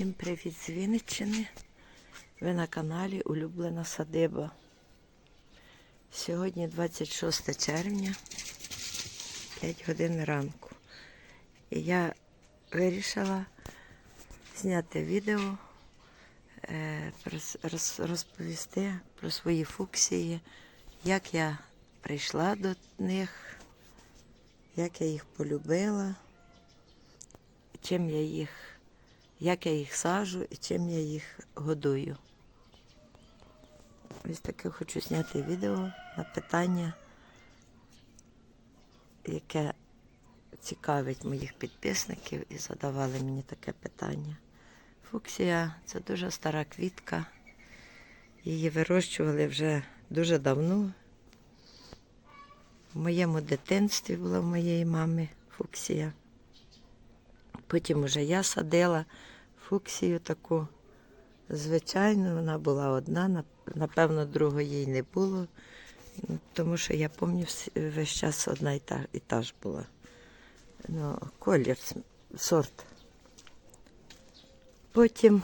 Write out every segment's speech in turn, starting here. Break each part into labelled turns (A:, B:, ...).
A: Всім привіт з Вінниччини. Ви на каналі Улюблена Садиба. Сьогодні 26 червня, 5 годин ранку. І я вирішила зняти відео, е, розповісти про свої фуксії, як я прийшла до них, як я їх полюбила, чим я їх як я їх сажу і чим я їх годую. Ось таке хочу зняти відео на питання, яке цікавить моїх підписників і задавали мені таке питання. Фуксія це дуже стара квітка. Її вирощували вже дуже давно. В моєму дитинстві була в моєї мами фуксія. Потім уже я садила фуксію таку. Звичайно, вона була одна, напевно, другої їй не було, ну, тому що я пам'ятаю, весь час одна і та, і та ж була. Ну, колір, сорт. Потім,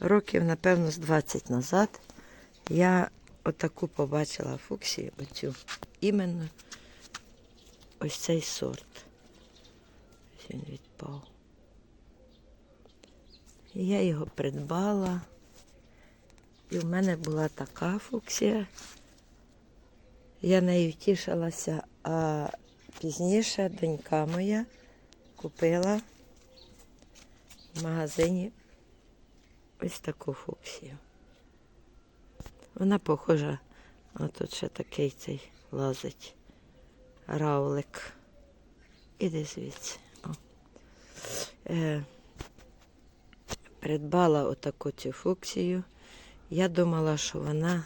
A: років, напевно, з 20 назад, я отаку побачила фуксію, оцю, іменно ось цей сорт. Він відпав. Я його придбала. І в мене була така фуксія. Я нею тішилася, а пізніше донька моя купила в магазині ось таку фуксію. Вона похожа, а тут ще такий цей лазить равлик. Іди звідси. О. Е, придбала отаку цю фуксію. Я думала, що вона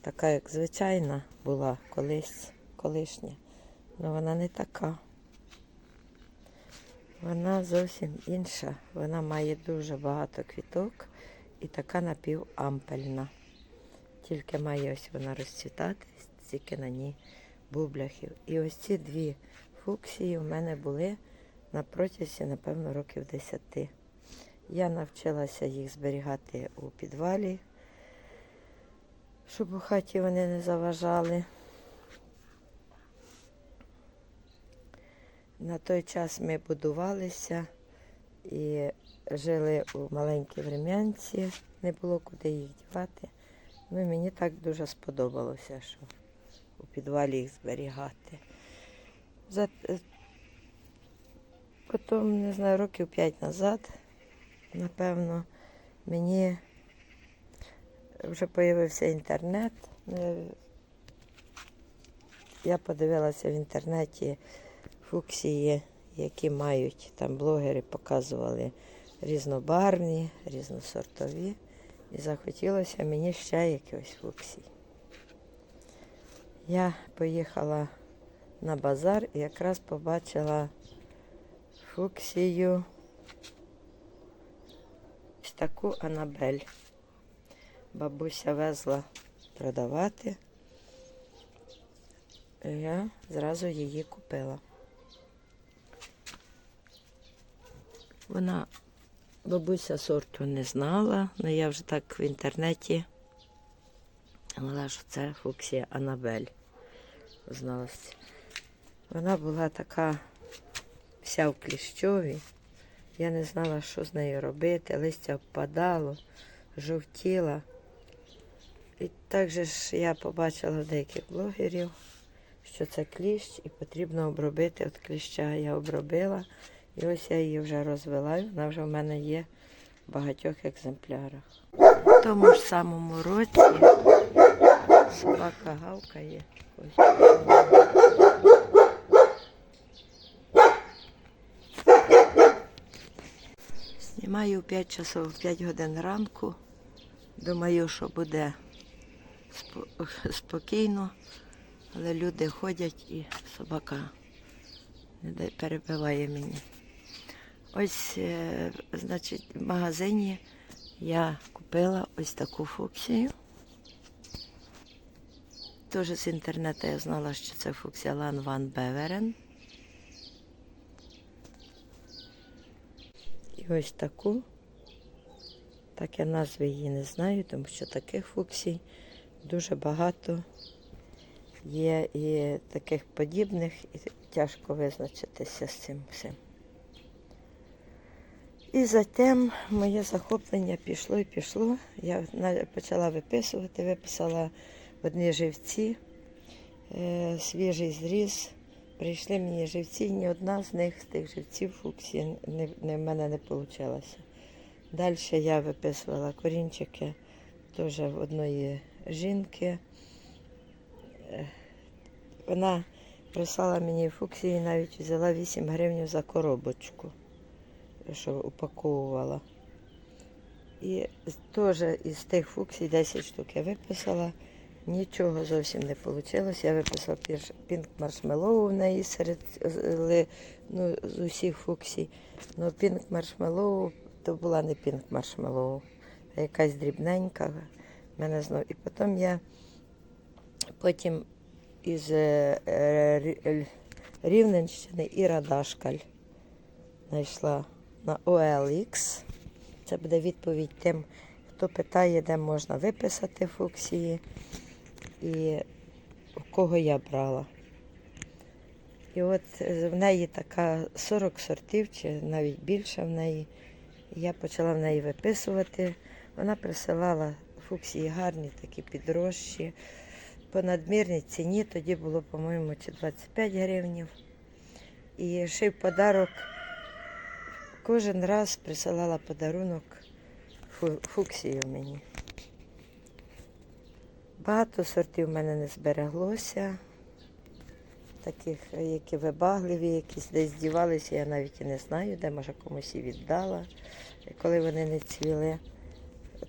A: така, як звичайна була колись, колишня. Але вона не така. Вона зовсім інша. Вона має дуже багато квіток і така напівампельна. Тільки має ось вона розцвітати, стільки на ній бубляхів. І ось ці дві фуксії в мене були на протязі, напевно, років 10. Я навчилася їх зберігати у підвалі, щоб у хаті вони не заважали. На той час ми будувалися і жили у маленькій врем'янці, не було куди їх дівати. Ну, мені так дуже сподобалося, що у підвалі їх зберігати. Потім, не знаю, років п'ять назад, напевно, мені вже з'явився інтернет. Е, Я подивилася в інтернеті фуксії, які мають, там блогери показували різнобарвні, різносортові. І захотілося мені ще якихось фуксій. Я поїхала на базар і якраз побачила фуксію. Таку Анабель. Бабуся везла продавати. Я зразу її купила. Вона, бабуся сорту не знала, але я вже так в інтернеті знала, що це фуксія Анабель. Зналася. Вона була така вся в кліщові. Я не знала, що з нею робити. Листя впадало, жовтіла. І також ж я побачила деяких блогерів, що це кліщ і потрібно обробити від кліща. Я обробила. І ось я її вже розвела, вона вже в мене є в багатьох екземплярах. В тому ж самому році собака гавкає. Ось. Знімаю 5 часов, 5 годин ранку. Думаю, що буде спо- спокійно, але люди ходять і собака не перебиває мені. Ось, е, значить, в магазині я купила ось таку фуксію. Теж з інтернету я знала, що це фуксія Лан Ван Беверен. Ось таку. Так я назви її не знаю, тому що таких фуксій дуже багато є і таких подібних, і тяжко визначитися з цим всім. І затем моє захоплення пішло і пішло. Я почала виписувати, виписала одні живці, е, свіжий зріз. Прийшли мені живці, ні одна з них з тих живців фуксії не, не, в мене не вийшла. Далі я виписувала корінчики теж в одної жінки. Е, Вона прислала мені фуксії, навіть взяла 8 гривень за коробочку, що упаковувала. І теж із тих фуксій 10 штук я виписала. Нічого зовсім не вийшло. Я виписала пінк маршмеллоу в неї серед ну, з усіх фуксій. Ну, пінк маршмеллоу то була не пінк маршмеллоу, а якась дрібненька. Мене знов. І потім я потім із е, е, Рівненщини Іра Дашкаль знайшла на OLX. Це буде відповідь тим, хто питає, де можна виписати фуксії і у кого я брала. І от е, в неї така 40 сортів, чи навіть більше в неї. Я почала в неї виписувати. Вона присилала фуксії гарні, такі підрожчі. По надмірній ціні тоді було, по-моєму, чи 25 гривнів. І й подарок кожен раз присилала подарунок фуксію мені. Багато сортів в мене не збереглося. Таких, які вибагливі, якісь десь дівалися, я навіть і не знаю, де може комусь і віддала, коли вони не цвіли.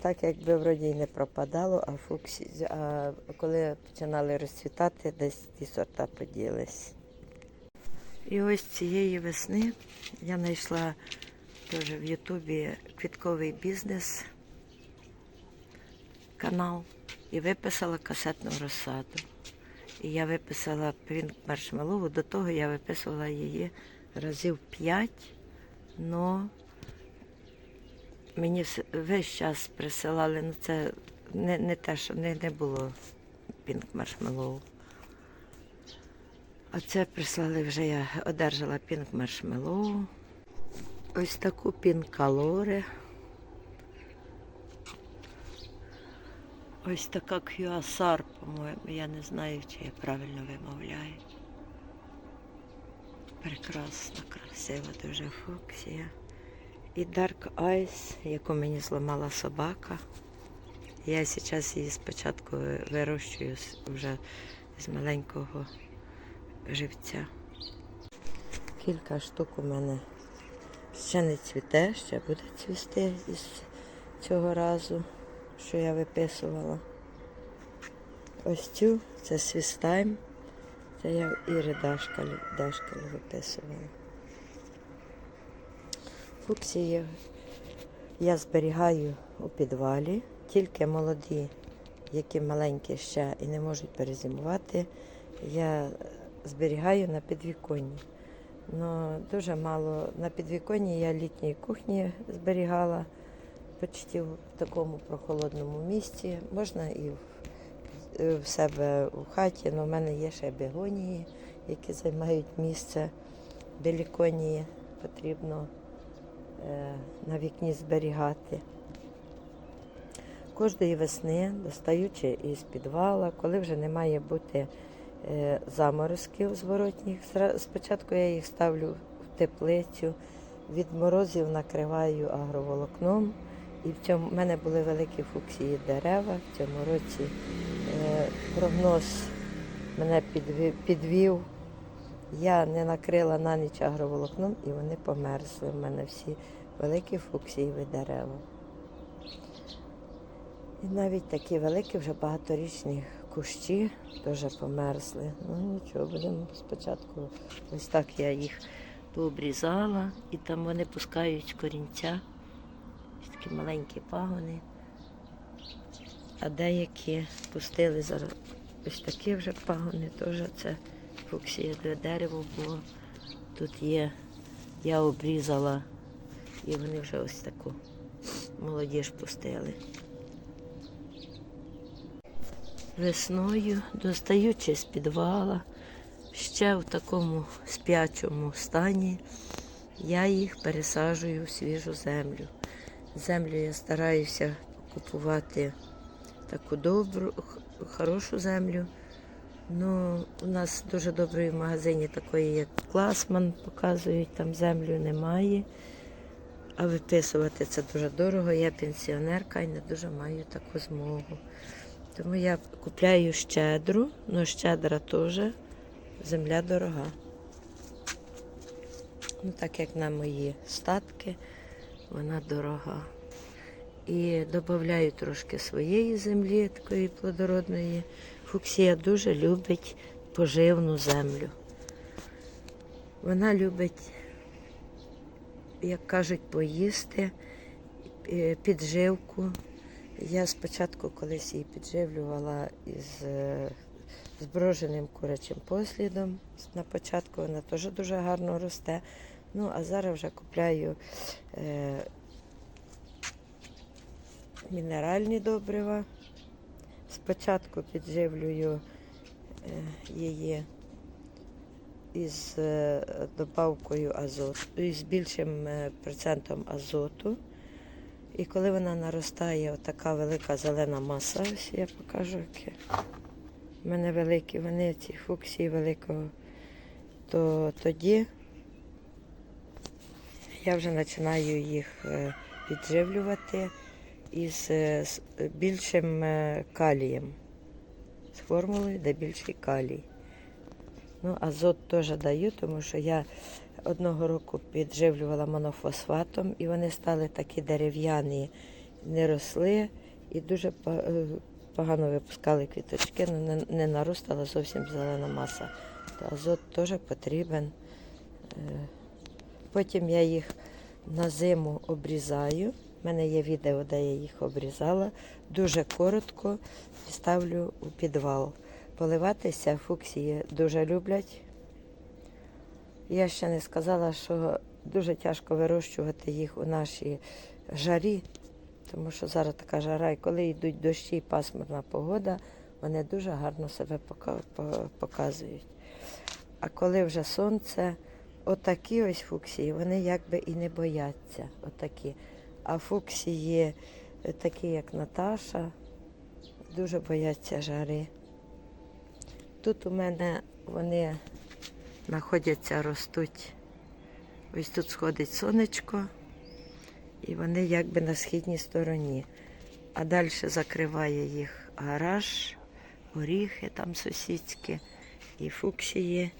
A: Так якби вроді й не пропадало, а фуксі, а коли починали розцвітати, десь ті сорта поділись. І ось цієї весни я знайшла теж в Ютубі квітковий бізнес канал і виписала касетну розсаду. І я виписала Пінк Маршмеллоу, до того я виписувала її разів п'ять, но мені весь час присилали, ну це не, не те, що не, не було Пінк Маршмеллоу. А це прислали вже я одержала Пінк Маршмеллоу. Ось таку пінкалоре. Ось така кюасар, по-моєму, я не знаю, чи я правильно вимовляю. Прекрасна, красива дуже фуксія. І Dark Eyes, яку мені зламала собака. Я зараз її спочатку вирощую вже з маленького живця. Кілька штук у мене ще не цвіте, ще буде цвісти із цього разу, що я виписувала. Ось цю це свістайм. Це я Іри Дашкалі, Дашкалі виписувала. Фуксії я зберігаю у підвалі, тільки молоді, які маленькі ще і не можуть перезимувати, я зберігаю на підвіконні. Ну, дуже мало на підвіконні я літньої кухні зберігала почти в такому прохолодному місці. Можна і в, е, в себе у хаті, але в мене є ще бегонії, які займають місце. Беліконії потрібно е, на вікні зберігати. Кожної весни, достаючи із підвала, коли вже не має бути е, заморозків зворотніх, спочатку я їх ставлю в теплицю, від морозів накриваю агроволокном. І в цьому в мене були великі фуксії дерева. В цьому році е, прогноз мене підвів, підвів. Я не накрила на ніч агроволокном і вони померзли. У мене всі великі фуксієві дерева. І навіть такі великі, вже багаторічні кущі теж померзли. Ну нічого, будемо спочатку. Ось так я їх пообрізала, і там вони пускають корінця. Такі маленькі пагони. А деякі пустили зараз ось такі вже пагони, теж це фуксія де дерево було. Тут є, я обрізала І вони вже ось таку молодіж пустили. Весною, достаючи з підвала, ще в такому спячому стані, я їх пересаджую в свіжу землю. Землю я стараюся купувати таку добру, хорошу землю. Ну, у нас дуже доброї в магазині такої, як Класман, показують, там землю немає. А виписувати це дуже дорого. Я пенсіонерка і не дуже маю таку змогу. Тому я купляю щедру, але щедра теж земля дорога. Ну, так як на мої статки, вона дорога. І додаю трошки своєї землі, такої плодородної. Фуксія дуже любить поживну землю. Вона любить, як кажуть, поїсти е, підживку. Я спочатку колись її підживлювала із е, зброженим курячим послідом. На початку вона теж дуже гарно росте. Ну, а зараз вже купляю е, мінеральні добрива. Спочатку підживлюю е, її із е, добавкою азоту, із більшим е, процентом азоту. І коли вона наростає, отака велика зелена маса, ось я покажу, які в мене великі, вони ці фуксії великого, то тоді я вже починаю їх е, підживлювати із е, більшим е, калієм. З формулою, де більший калій. Ну, азот теж даю, тому що я одного року підживлювала монофосфатом, і вони стали такі дерев'яні, не росли і дуже погано випускали квіточки, ну, не, не наростала зовсім зелена маса. То азот теж потрібен. Потім я їх на зиму обрізаю. У мене є відео, де я їх обрізала. Дуже коротко ставлю у підвал. Поливатися фуксії дуже люблять. Я ще не сказала, що дуже тяжко вирощувати їх у нашій жарі, тому що зараз така жара, і коли йдуть дощі і пасмурна погода, вони дуже гарно себе показують. А коли вже сонце, отакі ось фуксії, вони якби і не бояться. Отакі. А фуксії, е, такі як Наташа, дуже бояться жари. Тут у мене вони знаходяться, ростуть. Ось тут сходить сонечко, і вони якби на східній стороні. А далі закриває їх гараж, горіхи там сусідські і фуксії.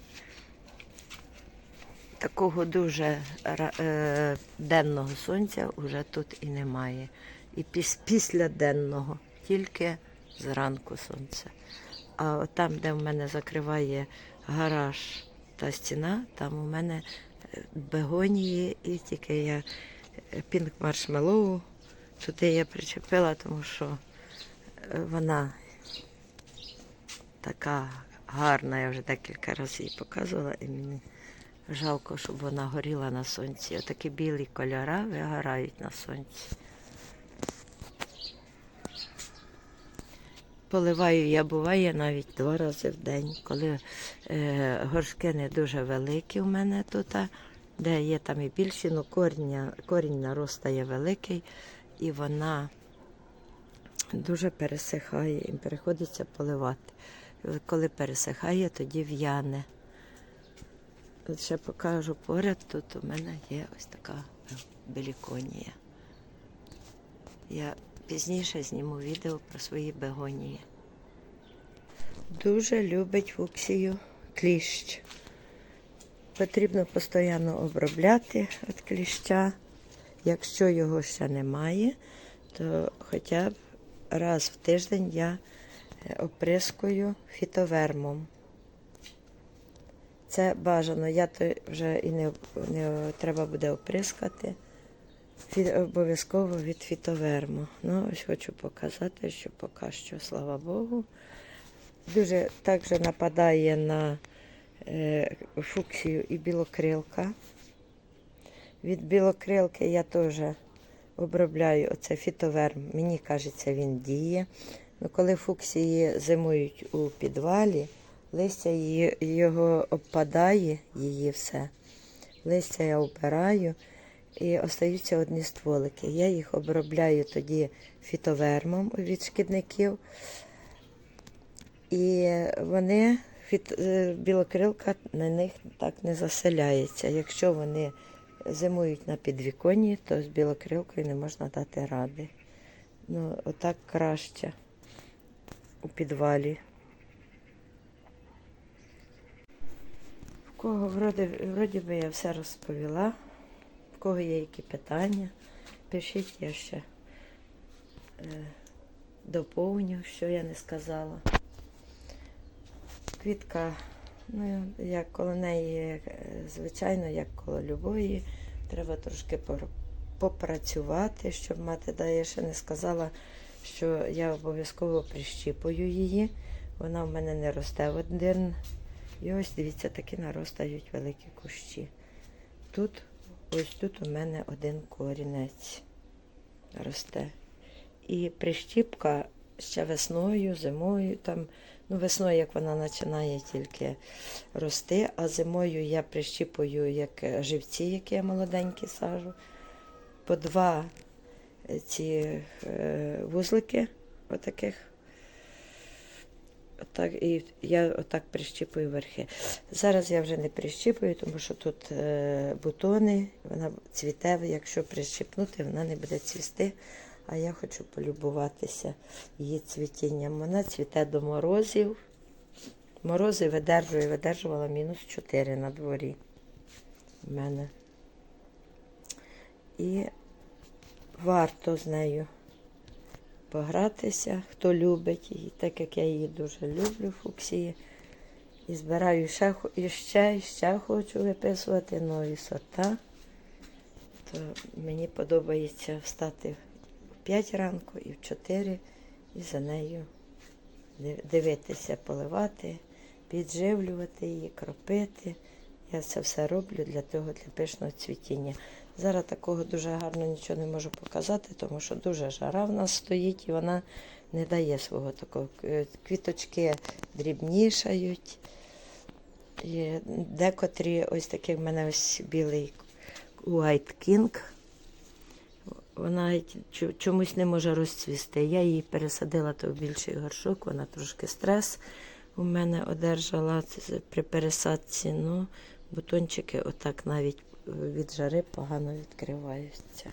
A: Такого дуже е, денного сонця вже тут і немає. І піс, після денного, тільки зранку сонце. А там, де в мене закриває гараж та стіна, там у мене е, бегонії і тільки я е, пінк маршмеллоу туди я причепила, тому що е, вона така гарна, я вже декілька разів її показувала, і мені жалко, щоб вона горіла на сонці. Отакі білі кольори вигорають на сонці. Поливаю я буває навіть два рази в день, коли е, горшки не дуже великі у мене тут, де є там і більші, але коріння, корінь наростає великий і вона дуже пересихає, і приходиться поливати. Коли пересихає, тоді в'яне. От ще покажу поряд, тут у мене є ось така беліконія. Я пізніше зніму відео про свої бегонії. Дуже любить фуксію кліщ. Потрібно постійно обробляти від кліща. Якщо його ще немає, то хоча б раз в тиждень я е, оприскую фітовермом. Це бажано, я то вже і не, не треба буде оприскати. Обов'язково від фітоверму. Ну, ось хочу показати, що поки що, слава Богу. Дуже також нападає на е, фуксію і білокрилка. Від білокрилки я теж обробляю оце фітоверм. Мені кажеться, він діє. Ну, коли фуксії зимують у підвалі, листя його обпадає, її все. Листя я обираю і остаються одні стволики. Я їх обробляю тоді фітовермом від шкідників. І вони, фіт, е, білокрилка на них так не заселяється. Якщо вони зимують на підвіконні, то з білокрилкою не можна дати ради. Ну, отак краще у підвалі. В кого вроді, вроді би я все розповіла. В кого є які питання, пишіть, я ще е, доповню, що я не сказала. Квітка, ну, як коло неї, е, звичайно, як коло любої, треба трошки попрацювати, щоб мати, да, я ще не сказала, що я обов'язково прищіпую її. Вона в мене не росте в один. І ось дивіться, такі наростають великі кущі. Тут, ось тут у мене один корінець росте. І прищіпка ще весною, зимою там. Ну, весною, як вона починає тільки рости, а зимою я прищіпую як живці, які я молоденькі сажу. По два ці е, вузлики отаких. Отак, і я отак прищіпую верхи. Зараз я вже не прищіпую, тому що тут е, бутони, вона цвіте, якщо прищіпнути, вона не буде цвісти. А я хочу полюбуватися її цвітінням. Вона цвіте до морозів. Морози видержує, видержувала мінус 4 на дворі в мене. І варто з нею погратися, хто любить її, так як я її дуже люблю, фуксії. І збираю ще, і ще, і ще хочу виписувати нові сорта. То мені подобається встати в 5 ранку і в 4 і за нею дивитися, поливати, підживлювати її, кропити. Я це все роблю для того, для пишного цвітіння. Зараз такого дуже гарно нічого не можу показати, тому що дуже жара в нас стоїть і вона не дає свого такого. Е, Квіточки дрібнішають. І декотрі, ось такий в мене ось білий White King. Вона чомусь не може розцвісти. Я її пересадила то в більший горшок, вона трошки стрес у мене одержала при пересадці. Ну, бутончики отак навіть від жари погано відкриваються.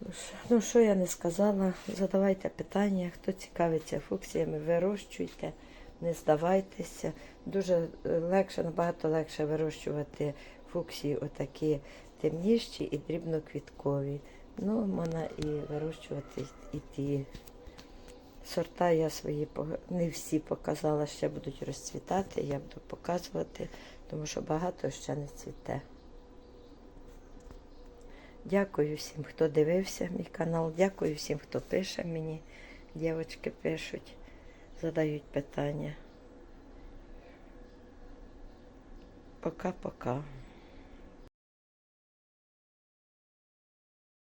A: Ну, що- Ну, я не сказала, задавайте питання, хто цікавиться фуксіями, вирощуйте, не здавайтеся. Дуже легше, набагато легше вирощувати фуксії отакі темніші і дрібноквіткові. Ну, можна і вирощувати і ті сорта я свої не всі показала, ще будуть розцвітати, я буду показувати, тому що багато ще не цвіте. Дякую всім, хто дивився мій канал. Дякую всім, хто пише мені. Дівчатки пишуть, задають питання. Пока-пока.